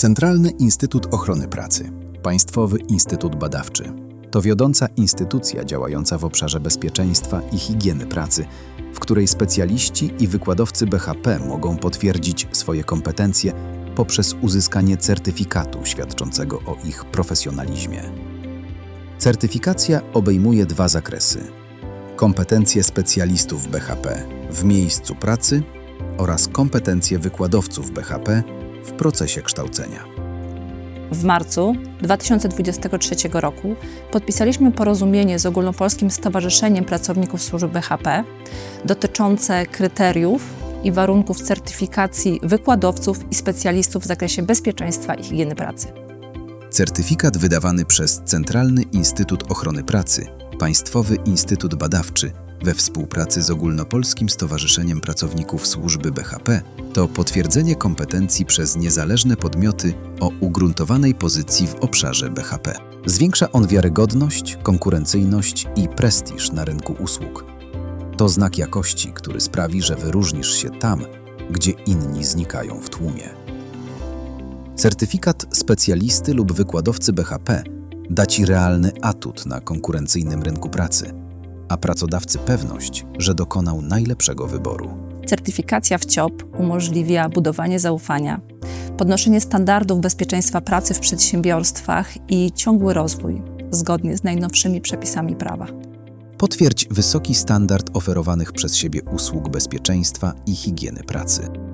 Centralny Instytut Ochrony Pracy, Państwowy Instytut Badawczy. To wiodąca instytucja działająca w obszarze bezpieczeństwa i higieny pracy, w której specjaliści i wykładowcy BHP mogą potwierdzić swoje kompetencje poprzez uzyskanie certyfikatu świadczącego o ich profesjonalizmie. Certyfikacja obejmuje dwa zakresy: kompetencje specjalistów BHP w miejscu pracy oraz kompetencje wykładowców BHP w procesie kształcenia. W marcu 2023 roku podpisaliśmy porozumienie z Ogólnopolskim Stowarzyszeniem Pracowników Służby BHP dotyczące kryteriów i warunków certyfikacji wykładowców i specjalistów w zakresie bezpieczeństwa i higieny pracy. Certyfikat wydawany przez Centralny Instytut Ochrony Pracy, Państwowy Instytut Badawczy we współpracy z Ogólnopolskim Stowarzyszeniem Pracowników Służby BHP to potwierdzenie kompetencji przez niezależne podmioty o ugruntowanej pozycji w obszarze BHP. Zwiększa on wiarygodność, konkurencyjność i prestiż na rynku usług. To znak jakości, który sprawi, że wyróżnisz się tam, gdzie inni znikają w tłumie. Certyfikat specjalisty lub wykładowcy BHP da Ci realny atut na konkurencyjnym rynku pracy, a pracodawcy pewność, że dokonał najlepszego wyboru. Certyfikacja w CIOP umożliwia budowanie zaufania, podnoszenie standardów bezpieczeństwa pracy w przedsiębiorstwach i ciągły rozwój zgodnie z najnowszymi przepisami prawa. Potwierdź wysoki standard oferowanych przez siebie usług bezpieczeństwa i higieny pracy.